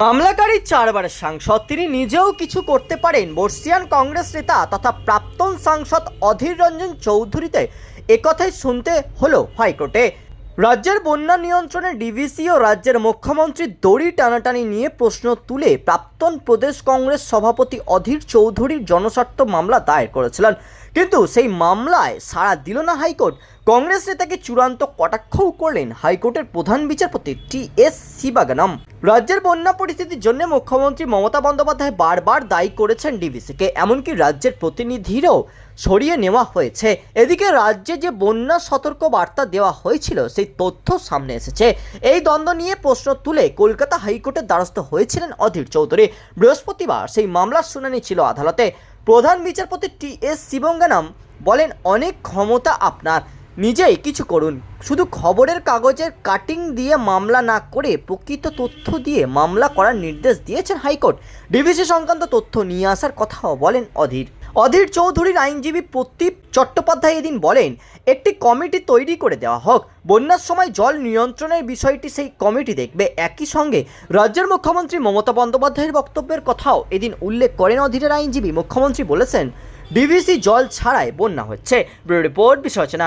মামলাকারী চারবারের সাংসদ, তিনি নিজেও কিছু করতে পারেন। বর্ষিয়ান কংগ্রেস নেতা তথা প্রাক্তন সাংসদ অধীর রঞ্জন চৌধুরীতে একথাই শুনতে হলো হাইকোর্টে। রাজ্যের বন্যা নিয়ন্ত্রণে ডিভিসি ও রাজ্যের মুখ্যমন্ত্রীর দড়ি টানাটানি নিয়ে প্রশ্ন তুলে প্রাক্তন প্রদেশ কংগ্রেস সভাপতি অধীর চৌধুরীর জনস্বার্থ মামলা দায়ের করেছিলেন। কিন্তু সেই মামলায় সাড়া দিল না হাইকোর্ট। কংগ্রেস নেতাকে চূড়ান্ত কটাক্ষও করলেন হাইকোর্টের প্রধান বিচারপতি টি এস শিবাগানম। রাজ্যের বন্যা পরিস্থিতির জন্য মুখ্যমন্ত্রী মমতা বন্দ্যোপাধ্যায় বারবার দায়ী করেছেন ডিভিসিকে এমনকি রাজ্যের প্রতিনিধিরও সরিয়ে নেওয়া হয়েছে। এদিকে রাজ্যে যে বন্যা সতর্ক বার্তা দেওয়া হয়েছিল, সেই তথ্য সামনে এসেছে। এই দ্বন্দ্ব নিয়ে প্রশ্ন তুলে কলকাতা হাইকোর্টের দ্বারস্থ হয়েছিলেন অধীর চৌধুরী। বৃহস্পতিবার সেই মামলার শুনানি ছিল আদালতে। প্রধান বিচারপতি টি এস শিবঙ্গানাম বলেন, অনেক ক্ষমতা আপনার, নিজেই কিছু করুন। শুধু খবরের কাগজের কাটিং দিয়ে মামলা না করে প্রকৃত তথ্য দিয়ে মামলা করার নির্দেশ দিয়েছেন হাইকোর্ট। ডিভিসি সংক্রান্ত তথ্য নিয়ে আসার কথাও বলেন অধীর। অধীর চৌধুরীর আইনজীবী প্রদীপ চট্টোপাধ্যায় এদিন বলেন, একটি কমিটি তৈরি করে দেওয়া হোক। বন্যার সময় জল নিয়ন্ত্রণের বিষয়টি সেই কমিটি দেখবে। একই সঙ্গে রাজ্যের মুখ্যমন্ত্রী মমতা বন্দ্যোপাধ্যায়ের বক্তব্যের কথাও এদিন উল্লেখ করেন অধীরের আইনজীবী। মুখ্যমন্ত্রী বলেছেন, ডিভিসি জল ছাড়াই বন্যা হচ্ছে। রিপোর্ট বিষয়চনা